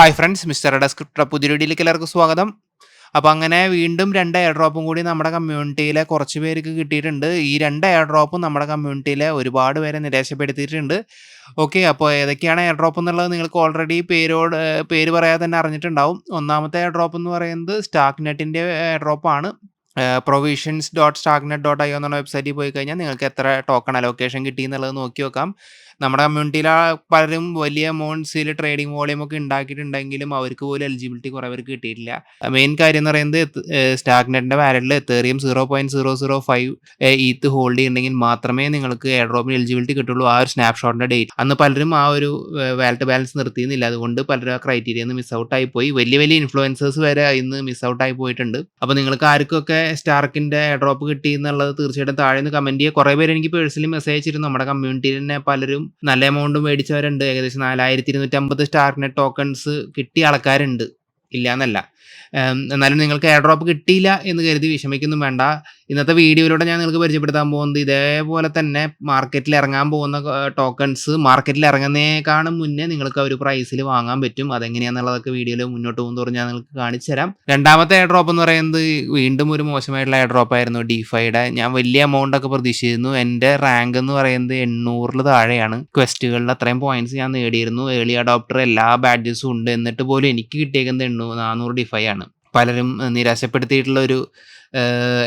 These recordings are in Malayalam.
ഹായ് ഫ്രണ്ട്സ് മിസ്റ്റർ ഡെസ്ക്രിപ്റ്റർ പുതിയ വീഡിയോയിലേക്ക് എല്ലാവർക്കും സ്വാഗതം. അപ്പോൾ അങ്ങനെ വീണ്ടും രണ്ട് എയർ ഡ്രോപ്പും കൂടി നമ്മുടെ കമ്മ്യൂണിറ്റിയിലെ കുറച്ച് പേർക്ക് കിട്ടിയിട്ടുണ്ട്. ഈ രണ്ട് എയർ ഡ്രോപ്പും നമ്മുടെ കമ്മ്യൂണിറ്റിയിലെ ഒരുപാട് പേരെ നിരാശപ്പെടുത്തിയിട്ടുണ്ട്. ഓക്കെ അപ്പോൾ ഏതൊക്കെയാണ് എയർ ഡ്രോപ്പ് എന്നുള്ളത് നിങ്ങൾക്ക് ഓൾറെഡി പേരോട് പേര് പറയാതെ തന്നെ അറിഞ്ഞിട്ടുണ്ടാവും. ഒന്നാമത്തെ എയർ ഡ്രോപ്പ് എന്ന് പറയുന്നത് സ്റ്റാക്ക് നെറ്റിന്റെ air ഡ്രോപ്പാണ് provisions dot stack net dot I എന്ന വെബ്സൈറ്റിൽ പോയി കഴിഞ്ഞാൽ നിങ്ങൾക്ക് എത്ര ടോക്കൺ അലോക്കേഷൻ കിട്ടി എന്നുള്ളത് നോക്കി വെക്കാം. നമ്മുടെ കമ്മ്യൂണിറ്റിയിലെ പലരും വലിയ എമൗണ്ട്സിൽ ട്രേഡിംഗ് വോളിയം ഒക്കെ ഉണ്ടാക്കിയിട്ടുണ്ടെങ്കിലും അവർക്ക് പോലും എലിജിബിലിറ്റി കുറേ പേർക്ക് കിട്ടിയിട്ടില്ല. മെയിൻ കാര്യം എന്ന് പറയുന്നത് സ്റ്റാഗ്നറ്റിന്റെ വാലറ്റിൽ Ethereum zero point zero zero five ETH hold ചെയ്യുന്നുണ്ടെങ്കിൽ മാത്രമേ നിങ്ങൾക്ക് എയർ ഡ്രോപ്പിന് എലിജിബിലിറ്റി കിട്ടുള്ളൂ. ആ ഒരു സ്നാപ്ഷോട്ടിന്റെ ഡേറ്റ് അന്ന് പലരും ആ ഒരു വാലറ്റ് ബാലൻസ് നിർത്തിയിരുന്നില്ല. അതുകൊണ്ട് പലരും ആ ക്രൈറ്റീരിയ മിസ് ഔട്ട് ആയി പോയി വലിയ വലിയ ഇൻഫ്ലുവൻസേഴ്സ് വരെ ഇന്ന് മിസ് ഔട്ട് ആയി പോയിട്ടുണ്ട്. അപ്പോൾ നിങ്ങൾക്ക് ആർക്കൊക്കെ സ്റ്റാർക്കിന്റെ എയർഡ്രോപ്പ് കിട്ടി എന്നുള്ളത് തീർച്ചയായിട്ടും താഴെ നിന്ന് കമന്റ് ചെയ്യുക. കുറേ പേര് എനിക്ക് പേഴ്സണലി മെസ്സേജ് അയച്ചിരുന്നു. നമ്മുടെ കമ്മ്യൂണിറ്റിയിൽ തന്നെ പലരും നല്ല എമൗണ്ട് മേടിച്ചവരുണ്ട്. ഏകദേശം നാലായിരത്തി ഇരുന്നൂറ്റമ്പത് സ്റ്റാർനെറ്റ് ടോക്കൺസ് കിട്ടിയ ആൾക്കാരുണ്ട്. ഇല്ല എന്നല്ല എന്നാലും നിങ്ങൾക്ക് എയർ ഡ്രോപ്പ് കിട്ടിയില്ല എന്ന് കരുതി വിഷമിക്കൊന്നും വേണ്ട. ഇന്നത്തെ വീഡിയോയിലൂടെ ഞാൻ നിങ്ങൾക്ക് പരിചയപ്പെടുത്താൻ പോകുന്നത് ഇതേപോലെ തന്നെ മാർക്കറ്റിൽ ഇറങ്ങാൻ പോകുന്ന ടോക്കൺസ് മാർക്കറ്റിൽ ഇറങ്ങുന്നതിനേക്കാളും മുന്നേ നിങ്ങൾക്ക് ഒരു പ്രൈസിൽ വാങ്ങാൻ പറ്റും. അതെങ്ങനെയാണെന്നുള്ളതൊക്കെ വീഡിയോയിൽ മുന്നോട്ട് പോകുന്നതോറും തോറും ഞാൻ നിങ്ങൾക്ക് കാണിച്ചു തരാം. രണ്ടാമത്തെ എയർ ഡ്രോപ്പ് എന്ന് പറയുന്നത് വീണ്ടും ഒരു മോശമായിട്ടുള്ള എയർ ഡ്രോപ്പ് ആയിരുന്നു ഡിഫൈയുടെ ഞാൻ വലിയ എമൗണ്ട് ഒക്കെ പ്രതീക്ഷിച്ചിരുന്നു. എന്റെ റാങ്ക് എന്ന് പറയുന്നത് എണ്ണൂറിൽ താഴെയാണ്. ക്വസ്റ്റുകളിൽ അത്രയും പോയിന്റ്സ് ഞാൻ നേടിയിരുന്നു. ഏർലി അഡോപ്റ്റർ എല്ലാ ബാഡ്ജസും ഉണ്ട്. എന്നിട്ട് പോലും എനിക്ക് കിട്ടിയേക്കുന്നത് എണ്ണൂറ് നാനൂറ് ഡിഫൈ ആണ്. പലരും നിരാശപ്പെടുത്തിയിട്ടുള്ള ഒരു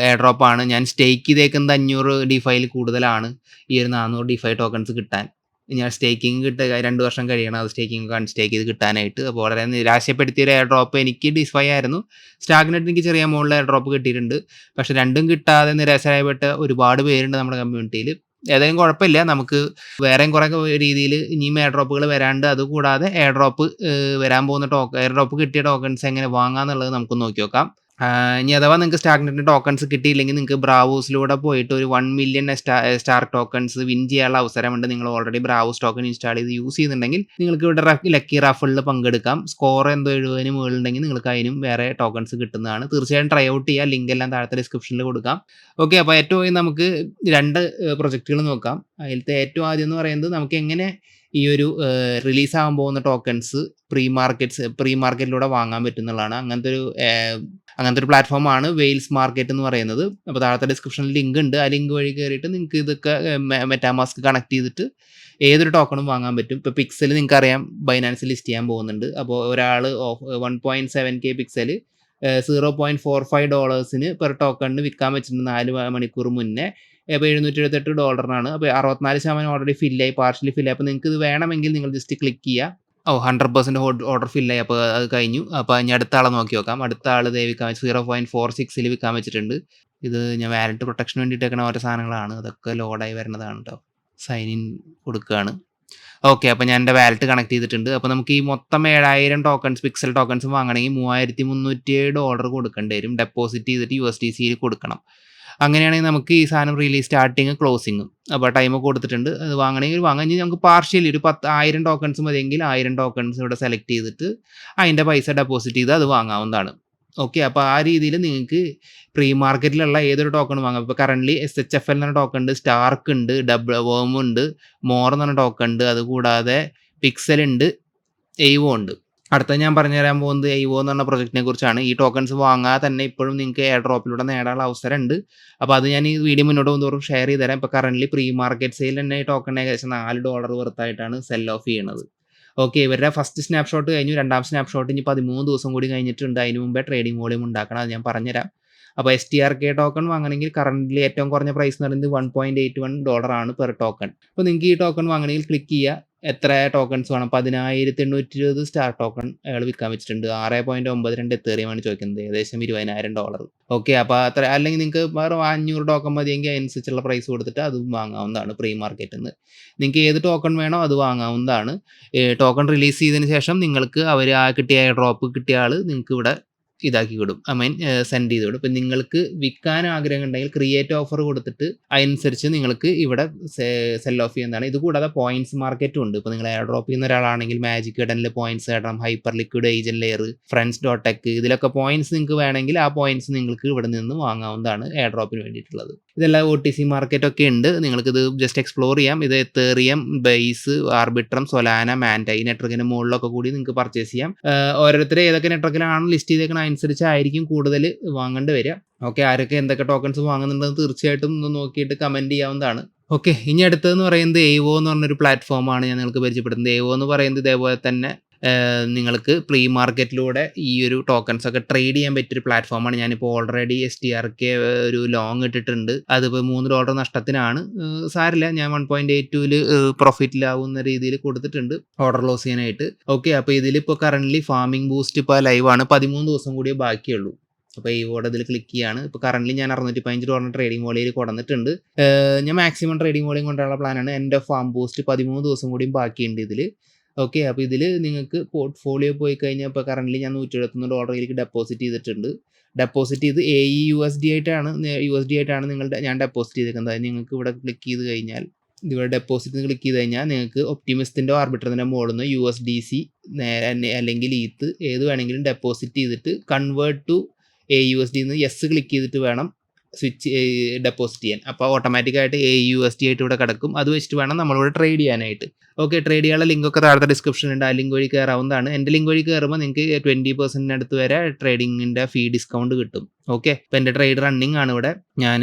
എയർ ഡ്രോപ്പാണ് ഞാൻ സ്റ്റേക്ക് ചെയ്തേക്കുന്നത് അഞ്ഞൂറ് ഡിഫൈയിൽ കൂടുതലാണ്. ഈ ഒരു നാനൂറ് ഡിഫൈ ടോക്കൺസ് കിട്ടാൻ. ഞാൻ സ്റ്റേക്കിംഗ് കിട്ടുക രണ്ട് വർഷം കഴിയണം അത് സ്റ്റേക്കിംഗ് സ്റ്റേക്ക് ചെയ്ത് കിട്ടാനായിട്ട്. അപ്പോൾ വളരെ നിരാശപ്പെടുത്തിയ ഒരു എയർ ഡ്രോപ്പ് എനിക്ക് ഡിസ്ഫൈ ആയിരുന്നു. സ്റ്റാഗ്നറ്റ് എനിക്ക് ചെറിയ എമൗണ്ടിൽ എയർ ഡ്രോപ്പ് കിട്ടിയിട്ടുണ്ട്. പക്ഷേ രണ്ടും കിട്ടാതെ നിരാശരായപ്പെട്ട ഒരുപാട് പേരുണ്ട് നമ്മുടെ കമ്മ്യൂണിറ്റിയിൽ ഏതായാലും കുഴപ്പമില്ല. നമുക്ക് വേറെയും കുറേ രീതിയിൽ ഇനിയും എയർ ഡ്രോപ്പുകൾ വരാണ്ട്. അതുകൂടാതെ എയർ ഡ്രോപ്പ് വരാൻ പോകുന്ന ടോക്കൺ എയർ ഡ്രോപ്പ് കിട്ടിയ ടോക്കൺസ് എങ്ങനെ വാങ്ങാന്നുള്ളത് നമുക്ക് നോക്കി നോക്കാം. ഇനി അഥവാ നിങ്ങൾക്ക് സ്റ്റാഗ്നറ്റിന്റെ ടോക്കൺസ് കിട്ടിയില്ലെങ്കിൽ നിങ്ങൾക്ക് ബ്രാവൂസിലൂടെ പോയിട്ട് ഒരു one million star tokens win ചെയ്യാനുള്ള അവസരമുണ്ട്. നിങ്ങൾ ഓൾറെഡി ബ്രാവൂസ് ടോക്കൺ ഇൻസ്റ്റാൾ ചെയ്ത് യൂസ് ചെയ്യുന്നുണ്ടെങ്കിൽ നിങ്ങൾക്ക് ഇവിടെ ലക്കി റഫിളിൽ പങ്കെടുക്കാം. സ്കോർ എന്തോ എഴുപതിന് മുകളിലുണ്ടെങ്കിൽ നിങ്ങൾക്ക് അതിനും വേറെ ടോക്കൺസ് കിട്ടുന്നതാണ്. തീർച്ചയായും ട്രൈ ഔട്ട് ചെയ്യുക ലിങ്ക് എല്ലാം താഴത്തെ ഡിസ്ക്രിപ്ഷനിൽ കൊടുക്കാം. ഓക്കെ അപ്പോൾ ഏറ്റവും നമുക്ക് രണ്ട് പ്രൊജക്റ്റുകൾ നോക്കാം. അതിലത്തെ ഏറ്റവും ആദ്യം എന്ന് പറയുന്നത് നമുക്ക് എങ്ങനെ ഈ ഒരു റിലീസാകാൻ പോകുന്ന ടോക്കൺസ് പ്രീ മാർക്കറ്റ്സ് പ്രീ മാർക്കറ്റിലൂടെ വാങ്ങാൻ പറ്റുന്നതാണ് അങ്ങനത്തെ ഒരു അങ്ങനത്തെ ഒരു പ്ലാറ്റ്ഫോമാണ് വെയിൽസ് മാർക്കറ്റ് എന്ന് പറയുന്നത്. അപ്പോൾ താഴത്തെ ഡിസ്ക്രിപ്ഷനിൽ ലിങ്ക് ഉണ്ട്. ആ ലിങ്ക് വഴി കയറിയിട്ട് നിങ്ങൾക്ക് ഇതൊക്കെ മെറ്റാമാസ്ക് കണക്ട് ചെയ്തിട്ട് ഏതൊരു ടോക്കണും വാങ്ങാൻ പറ്റും. ഇപ്പോൾ പിക്സൽ നിങ്ങൾക്ക് അറിയാം ബൈനാൻസ് ലിസ്റ്റ് ചെയ്യാൻ പോകുന്നുണ്ട്. അപ്പോൾ ഒരാൾ one point seven K pixel zero point four five ഡോളേഴ്സിന് per ടോക്കണിന് വിൽക്കാൻ വെച്ചിട്ടുണ്ട് നാല് മണിക്കൂർ മുന്നേ. ഇപ്പോൾ എഴുന്നൂറ്റി എഴുപത്തെട്ട് ഡോളറിനാണ്. അപ്പോൾ അറുപത്തിനാല് ശതമാനം ഓൾറെഡി ഫില്ലായി പാർഷ്യലി ഫില്ലായി അപ്പോൾ നിങ്ങൾക്ക് ഇത് വേണമെങ്കിൽ നിങ്ങൾ ജസ്റ്റ് ക്ലിക്ക് ചെയ്യുക ഓ ഹൺഡ്രഡ് പെർസെന്റ് ഓർഡർ ഫില്ലായി അപ്പോൾ അത് കഴിഞ്ഞു. അപ്പോൾ ഇനി അടുത്ത ആളെ നോക്കി നോക്കാം. അടുത്ത ആൾ ദേ വിൽക്കാൻ സീറോ പോയിന്റ് ഫോർ സിക്സിൽ വിൽക്കാൻ വെച്ചിട്ടുണ്ട്. ഇത് ഞാൻ വാലറ്റ് പ്രൊട്ടക്ഷന് വേണ്ടിയിട്ടേക്കണ ഓരോ സാധനങ്ങളാണ്. അതൊക്കെ ലോഡായി വരുന്നതാണ് കേട്ടോ സൈൻ ഇൻ കൊടുക്കുകയാണ് ഓക്കെ അപ്പോൾ ഞാൻ എന്റെ വാലറ്റ് കണക്ട് ചെയ്തിട്ടുണ്ട്. അപ്പോൾ നമുക്ക് ഈ മൊത്തം ഏഴായിരം ടോക്കൺസ് പിക്സൽ ടോക്കൺസ് വാങ്ങണമെങ്കിൽ മൂവായിരത്തി മുന്നൂറ്റി ഡോളർ കൊടുക്കേണ്ടി വരും. ഡെപ്പോസിറ്റ് ചെയ്തിട്ട് യു എസ് ഡി സിയിൽ കൊടുക്കണം. അങ്ങനെയാണെങ്കിൽ നമുക്ക് ഈ സാധനം റിലീസ് സ്റ്റാർട്ടിങ് ക്ലോസിങ്ങും അപ്പോൾ ടൈം കൊടുത്തിട്ടുണ്ട്. അത് വാങ്ങണമെങ്കിൽ വാങ്ങാൻ നമുക്ക് പാർഷ്യലി ഒരു പത്ത് ആയിരം ടോക്കൺസ് മതിയെങ്കിൽ ആയിരം ടോക്കൺസ് ഇവിടെ സെലക്ട് ചെയ്തിട്ട് അതിന്റെ പൈസ ഡെപ്പോസിറ്റ് ചെയ്ത് അത് വാങ്ങാവുന്നതാണ്. ഓക്കെ അപ്പോൾ ആ രീതിയിൽ നിങ്ങൾക്ക് പ്രീ മാർക്കറ്റിലുള്ള ഏതൊരു ടോക്കൺ വാങ്ങാം. ഇപ്പോൾ currently S H F L എന്ന ടോക്കൺ ഉണ്ട് സ്റ്റാർക്ക് ഉണ്ട് ഡബിൾ വേം ഉണ്ട് മോർ എന്ന് ടോക്കൺ ഉണ്ട് അതുകൂടാതെ പിക്സൽ ഉണ്ട് എയ്വോ ഉണ്ട്. അടുത്ത ഞാൻ പറഞ്ഞു തരാൻ പോകുന്നത് എയ്വോ എന്ന് പറഞ്ഞ പ്രൊജക്റ്റിനെ കുറിച്ചാണ്. ഈ ടോക്കൺസ് വാങ്ങാതെ തന്നെ ഇപ്പോഴും നിങ്ങൾക്ക് എയർ ഡ്രോപ്പിലൂടെ നേടാനുള്ള അവസരമുണ്ട്. അപ്പോൾ അത് ഞാൻ ഈ വീഡിയോ മുന്നോട്ട് പോകുന്നതോറും ഷെയർ ചെയ്ത് തരാം ഇപ്പോൾ കറന്റ്ലി പ്രീ മാർക്കറ്റ് സെയിൽ തന്നെ ഈ ടോക്കൺ ഏകദേശം നാല് ഡോളർ വെറുത്തായിട്ടാണ് സെൽ ഓഫ് ചെയ്യണത്. ഓക്കെ ഇവരുടെ ഫസ്റ്റ് സ്നാപ്ഷോട്ട് കഴിഞ്ഞു. രണ്ടാം സ്നാപ്ഷോട്ട് ഇനി പതിമൂന്ന് ദിവസം കൂടി കഴിഞ്ഞിട്ടുണ്ട്. അതിന് മുമ്പേ ട്രേഡിംഗ് വോളിയം ഉണ്ടാക്കണം. അത് ഞാൻ പറഞ്ഞുതരാം. അപ്പോൾ S T R K token വാങ്ങണമെങ്കിൽ current ഏറ്റവും കുറഞ്ഞ പ്രൈസ് എന്ന് പറയുന്നത് വൺ പോയിന്റ് എയ്റ്റ് വൺ ഡോളറാണ് പെർ ടോക്കൺ അപ്പോൾ നിങ്ങൾക്ക് ഈ ടോക്കൺ വാങ്ങണമെങ്കിൽ ക്ലിക്ക് ചെയ്യുക. എത്ര ടോക്കൺസ് വേണം? പതിനായിരത്തി എണ്ണൂറ്റി ഇരുപത് സ്റ്റാർ ടോക്കൺ അയാൾ വിൽക്കാൻ വെച്ചിട്ടുണ്ട്. ആറ് പോയിന്റ് ഒമ്പത് രണ്ട് എത്തേറിയമാണ് ചോദിക്കുന്നത്. ഏകദേശം ഇരുപതിനായിരം ഡോളർ ഓക്കെ അപ്പോൾ അത്ര അല്ലെങ്കിൽ നിങ്ങൾക്ക് വേറെ അഞ്ഞൂറ് ടോക്കൺ മതിയെങ്കിൽ അതിനനുസരിച്ചുള്ള പ്രൈസ് കൊടുത്തിട്ട് അതും വാങ്ങാവുന്നതാണ് പ്രീ മാർക്കറ്റിൽ നിന്ന് നിങ്ങൾക്ക് ഏത് ടോക്കൺ വേണോ അത് വാങ്ങാവുന്നതാണ്. ടോക്കൺ റിലീസ് ചെയ്തതിന് ശേഷം നിങ്ങൾക്ക് അവർ ആ കിട്ടിയ ഡ്രോപ്പ് കിട്ടിയ ആൾ നിങ്ങൾക്ക് ഇവിടെ ഇതാക്കി വിടും ഐ മീൻ സെൻഡ് ചെയ്ത് വിടും ഇപ്പം നിങ്ങൾക്ക് വിൽക്കാൻ ആഗ്രഹം ഉണ്ടെങ്കിൽ ക്രിയേറ്റ് ഓഫർ കൊടുത്തിട്ട് അതനുസരിച്ച് നിങ്ങൾക്ക് ഇവിടെ സെൽ ഓഫ് ചെയ്യുന്നതാണ്. ഇത് കൂടാതെ പോയിന്റ്സ് മാർക്കറ്റും ഉണ്ട്. ഇപ്പോൾ നിങ്ങൾ എയർ ഡ്രോപ്പ് ചെയ്യുന്ന ഒരാളാണെങ്കിൽ മാജിക് ഇടനിൽ പോയിന്റ്സ് ഇടണം. Hyperliquid agent layer friends dot tech ഇതിലൊക്കെ പോയിന്റ്സ് നിങ്ങൾക്ക് വേണമെങ്കിൽ ആ പോയിന്റ്സ് നിങ്ങൾക്ക് ഇവിടെ നിന്ന് വാങ്ങാവുന്നതാണ് എയർ ഡ്രോപ്പിന് വേണ്ടിയിട്ടുള്ളത്. ഇതെല്ലാം ഒ ടി സി മാർക്കറ്റൊക്കെ ഉണ്ട് നിങ്ങൾക്കിത് ജസ്റ്റ് എക്സ്പ്ലോർ ചെയ്യാം. ഇത് എത്തേറിയം ബേസ് ആർബിട്രം സൊലാന ഈ നെറ്റ്വർക്കിന്റെ മുകളിലൊക്കെ കൂടി നിങ്ങൾക്ക് പർച്ചേസ് ചെയ്യാം. ഓരോരുത്തർ ഏതൊക്കെ നെറ്റ്വർക്കിലാണ് ലിസ്റ്റ് ചെയ്തേക്കണ അനുസരിച്ചായിരിക്കും കൂടുതൽ വാങ്ങേണ്ടി വരിക. ഓക്കെ ആരൊക്കെ എന്തൊക്കെ ടോക്കൺസ് വാങ്ങുന്നുണ്ടെന്ന് തീർച്ചയായിട്ടും ഒന്ന് നോക്കിയിട്ട് കമന്റ് ചെയ്യാവുന്നതാണ്. ഓക്കെ ഇനി അടുത്തതെന്ന് പറയുന്നത് എവോ എന്ന് പറഞ്ഞൊരു പ്ലാറ്റ്ഫോമാണ് ഞാൻ നിങ്ങൾക്ക് പരിചയപ്പെടുന്നത് എവോ എന്ന് പറയുന്നത് ഇതേപോലെ തന്നെ നിങ്ങൾക്ക് പ്രീ മാർക്കറ്റിലൂടെ ഈ ഒരു ടോക്കൺസ് ഒക്കെ ട്രേഡ് ചെയ്യാൻ പറ്റിയൊരു പ്ലാറ്റ്ഫോമാണ് ഞാനിപ്പോൾ already S T R K ഒരു ലോങ് ഇട്ടിട്ടുണ്ട്. അതിപ്പോൾ മൂന്ന് ഡോളർ നഷ്ടത്തിനാണ്. സാരില്ല ഞാൻ വൺ പോയിന്റ് എയ്റ്റ് ടൂൽ പ്രോഫിറ്റിലാവുന്ന രീതിയിൽ കൊടുത്തിട്ടുണ്ട്. ഓർഡർ ലോസ് ചെയ്യാനായിട്ട്. ഓക്കെ അപ്പോൾ ഇതിലിപ്പോൾ കറന്റ്ലി ഫാമിംഗ് ബൂസ്റ്റ് ഇപ്പോൾ ലൈവാണ് പതിമൂന്ന് ദിവസം കൂടിയേ ബാക്കിയുള്ളൂ. അപ്പോൾ ഈ ഓർഡർ ഇതിൽ ക്ലിക്ക് ചെയ്യാണ്. ഇപ്പോൾ കറന്റ് ഞാൻ അറുന്നൂറ്റി പതിനഞ്ച് ഡോളർ ട്രേഡിംഗ് വോളിയിൽ കൊടുത്തിട്ടുണ്ട്. ഞാൻ മാക്സിമം ട്രേഡിംഗ് വോളിയും കൊണ്ടുള്ള പ്ലാനാണ് എന്റെ ഫാം ബൂസ്റ്റ് പതിമൂന്ന് ദിവസം കൂടിയും ബാക്കിയുണ്ട് ഇതിൽ ഓക്കെ അപ്പോൾ ഇതിൽ നിങ്ങൾക്ക് പോർട്ട്ഫോളിയോ പോയി കഴിഞ്ഞാൽ ഇപ്പോൾ കറന്റ് ഞാൻ നൂറ്റി എഴുപത്തൊന്ന് ഡോളറിലേക്ക് ഡെപ്പോസിറ്റ് ചെയ്തിട്ടുണ്ട്. ഡെപ്പോസിറ്റ് ചെയ്ത് A E U S D ആയിട്ടാണ് യു എസ് ഡി ആയിട്ടാണ് നിങ്ങളുടെ ഞാൻ ഡെപ്പോസിറ്റ് ചെയ്തേക്കുന്നത്. നിങ്ങൾക്ക് ഇവിടെ ക്ലിക്ക് ചെയ്ത് കഴിഞ്ഞാൽ ഇവിടെ ഡെപ്പോസിറ്റ് ക്ലിക്ക് ചെയ്ത് കഴിഞ്ഞാൽ നിങ്ങൾക്ക് ഒപ്റ്റിമിസ്റ്റിന്റെ ആർബിറ്ററിന്റെ മുകളിൽ നിന്ന് യു എസ് ഡി സി അല്ലെങ്കിൽ ഈത്ത് ഏത് വേണമെങ്കിലും ഡെപ്പോസിറ്റ് ചെയ്തിട്ട് convert to A U S ഡിന്ന് yes click ചെയ്തിട്ട് വേണം സ്വിച്ച് ഡെപ്പോസിറ്റ് ചെയ്യാൻ. അപ്പോൾ ഓട്ടോമാറ്റിക്കായിട്ട് എ യു എസ് ഡി ആയിട്ട് ഇവിടെ കിടക്കും. അത് വെച്ചിട്ട് വേണം നമ്മളിവിടെ ട്രേഡ് ചെയ്യാനായിട്ട്. ഓക്കെ ട്രേഡ് ചെയ്യാനുള്ള ലിങ്ക് ഒക്കെ താഴത്തെ ഉണ്ട്. ആ ലിങ്ക് വഴി കയറാവുന്നതാണ്. എന്റെ ലിങ്ക് വഴി കയറുമ്പോൾ നിങ്ങൾക്ക് ട്വന്റി പെർസെന്റിനടുത്ത് വരെ ട്രേഡിങ്ങിന്റെ ഫീ ഡിസ്കൗണ്ട് കിട്ടും. ഓക്കെ ഇപ്പം എന്റെ ട്രേഡ് റണ്ണിങ് ആണ് ഇവിടെ. ഞാൻ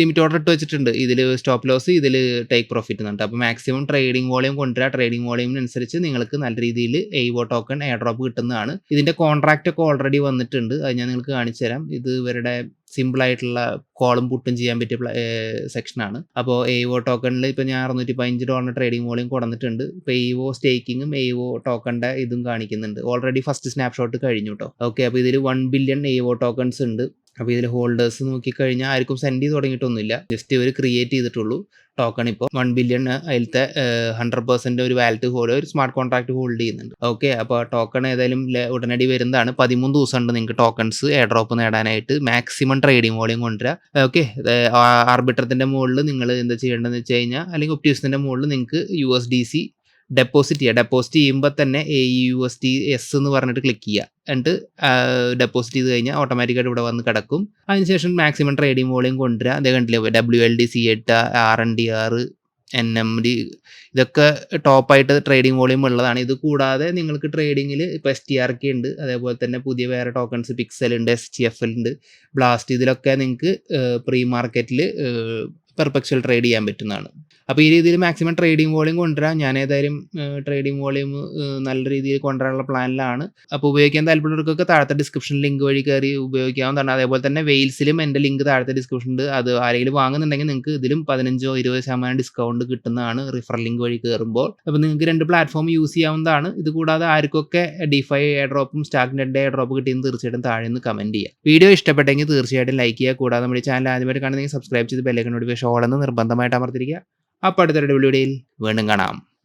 ലിമിറ്റ് ഓർഡർ ഇട്ട് വെച്ചിട്ടുണ്ട്. ഇതിൽ സ്റ്റോപ്പ് ലോസ് ഇതിൽ ടേക്ക് പ്രോഫിറ്റ് എന്നുണ്ട് അപ്പോൾ മാക്സിമം ട്രേഡിംഗ് വോളിയം കൊണ്ടുവരാം. ട്രേഡിംഗ് വോളിയം അനുസരിച്ച് നിങ്ങൾക്ക് നല്ല രീതിയിൽ എയ്വോ ടോക്കൺ എയർ ഡ്രോപ്പ് കിട്ടുന്നതാണ്. ഇതിന്റെ കോൺട്രാക്റ്റ് ഒക്കെ ഓൾറെഡി വന്നിട്ടുണ്ട്. അത് ഞാൻ നിങ്ങൾക്ക് കാണിച്ചു തരാം. ഇത് ഇവരുടെ സിമ്പിൾ ആയിട്ടുള്ള കോളും പുട്ടും ചെയ്യാൻ പറ്റിയ സെക്ഷനാണ് അപ്പോൾ എയ്വോ ടോക്കണിൽ ഇപ്പോൾ ഞാൻ അറുന്നൂറ്റി പതിനഞ്ച് ഡോളറിന് ട്രേഡിംഗ് വോളിയം കൊടുത്തിട്ടുണ്ട് ഇപ്പോൾ എയ്വോ സ്റ്റേക്കിങ്ങും എയ്വോ ടോക്കണിന്റെ ഇതും കാണിക്കുന്നുണ്ട്. ഓൾറെഡി ഫസ്റ്റ് സ്നാപ്ഷോട്ട് കഴിഞ്ഞു കേട്ടോ ഓക്കെ അപ്പോൾ ഇതിൽ വൺ ബില്യൺ എയ്വോ ടോക്കൺസ് ഉണ്ട്. അപ്പോൾ ഇതിൽ ഹോൾഡേഴ്സ് നോക്കിക്കഴിഞ്ഞാൽ ആർക്കും സെൻഡ് ചെയ്ത് തുടങ്ങിയിട്ടൊന്നുമില്ല. ജസ്റ്റ് ഇവർ ക്രിയേറ്റ് ചെയ്തിട്ടുള്ളൂ ടോക്കൺ ഇപ്പോൾ വൺ ബില്യൺ അതിലത്തെ ഹൺഡ്രഡ് പെർസെന്റ് ഒരു വാലറ്റ് ഹോൾഡ് ഒരു സ്മാർട്ട് കോൺട്രാക്ട് ഹോൾഡ് ചെയ്യുന്നുണ്ട്. ഓക്കെ അപ്പോൾ ടോക്കൺ ഏതായാലും ഉടനടി വരുന്നതാണ്. പതിമൂന്ന് ദിവസം ഉണ്ട് നിങ്ങൾക്ക് ടോക്കൺസ് എയർ ഡ്രോപ്പ് നേടാനായിട്ട് മാക്സിമം ട്രേഡിംഗ് വോളിയം കൊണ്ടുവരിക ഓക്കെ ആർബിട്രത്തിന്റെ മുകളിൽ നിങ്ങൾ എന്താ ചെയ്യേണ്ടതെന്ന് വെച്ച് കഴിഞ്ഞാൽ അല്ലെങ്കിൽ ഒപ്റ്റീവ്സിന്റെ മുകളിൽ നിങ്ങൾക്ക് U S D C deposit ചെയ്യുക. ഡെപ്പോസിറ്റ് ചെയ്യുമ്പോൾ തന്നെ A U S T S എന്ന് പറഞ്ഞിട്ട് ക്ലിക്ക് ചെയ്യുക. എന്നിട്ട് ഡെപ്പോസിറ്റ് ചെയ്ത് കഴിഞ്ഞാൽ ഓട്ടോമാറ്റിക്കായിട്ട് ഇവിടെ വന്ന് കിടക്കും. അതിനുശേഷം മാക്സിമം ട്രേഡിംഗ് വോളിയം കൊണ്ടുവരിക. അതേ കണ്ടില്ലേ ഡബ്ല്യു എൽ ഡി സി എട്ട് R N D R N M D ഇതൊക്കെ ടോപ്പായിട്ട് ട്രേഡിംഗ് വോളിയം ഉള്ളതാണ്. ഇത് കൂടാതെ നിങ്ങൾക്ക് ട്രേഡിങ്ങിൽ ഇപ്പോൾ എസ് ടി ആർ കെ ഉണ്ട്. അതേപോലെ തന്നെ പുതിയ വേറെ ടോക്കൺസ് പിക്സൽ ഉണ്ട് എസ് ടി എഫ് എൽ ഉണ്ട്. ബ്ലാസ്റ്റ് ഇതിലൊക്കെ നിങ്ങൾക്ക് പ്രീ മാർക്കറ്റിൽ പെർപെക്ച്വൽ ട്രേഡ് ചെയ്യാൻ പറ്റുന്നതാണ്. അപ്പോൾ ഈ രീതിയിൽ മാക്സിമം ട്രേഡിംഗ് വോളിയം കൊണ്ടുവരാം. ഞാൻ ഏതായാലും ട്രേഡിംഗ് വോളിയം നല്ല രീതിയിൽ കൊണ്ടുവരാനുള്ള പ്ലാനിലാണ് അപ്പോൾ ഉപയോഗിക്കാൻ താല്പര്യമുള്ളവർക്കൊക്കെ താഴത്തെ ഡിസ്ക്രിപ്ഷൻ ലിങ്ക് വഴി കയറി ഉപയോഗിക്കാവുന്നതാണ്. അതേപോലെ തന്നെ വെയിൽസിലും എന്റെ ലിങ്ക് താഴത്തെ ഡിസ്ക്രിപ്ഷൻ ഉണ്ട്. അത് ആരെങ്കിലും വാങ്ങുന്നുണ്ടെങ്കിൽ നിങ്ങൾക്ക് ഇതിലും പതിനഞ്ചോ ഇരുപത് ശതമാനം ഡിസ്കൗണ്ട് കിട്ടുന്നതാണ് റിഫർ ലിങ്ക് വഴി കയറുമ്പോൾ. അപ്പോൾ നിങ്ങൾക്ക് രണ്ട് പ്ലാറ്റ്ഫോം യൂസ് ചെയ്യാവുന്നതാണ്. ഇത് കൂടാതെ ആർക്കൊക്കെ ഡിഫൈ എയർ ഡ്രോപ്പും സ്റ്റാക്ക് നെറ്റ് എയർ ഡ്രോപ്പ് കിട്ടിയെന്ന് തീർച്ചയായിട്ടും താഴെ നിന്ന് കമന്റ് ചെയ്യുക വീഡിയോ ഇഷ്ടപ്പെട്ടെങ്കിൽ തീർച്ചയായിട്ടും ലൈക്ക് ചെയ്യുക. കൂടാതെ നമ്മുടെ ചാനൽ ആദ്യമായിട്ട് കാണുന്നെങ്കിൽ സബ്സ്ക്രൈബ് ചെയ്ത് ബെല്ലൈക്കൻ നോട്ടിഫിക്കേഷൻ ഓടെന്ന് നിർബന്ധമായിട്ട് അമർത്തിരിക്കുക അപ്പോൾ അടുത്തൊരു വീഡിയോയിൽ വീണ്ടും കാണാം.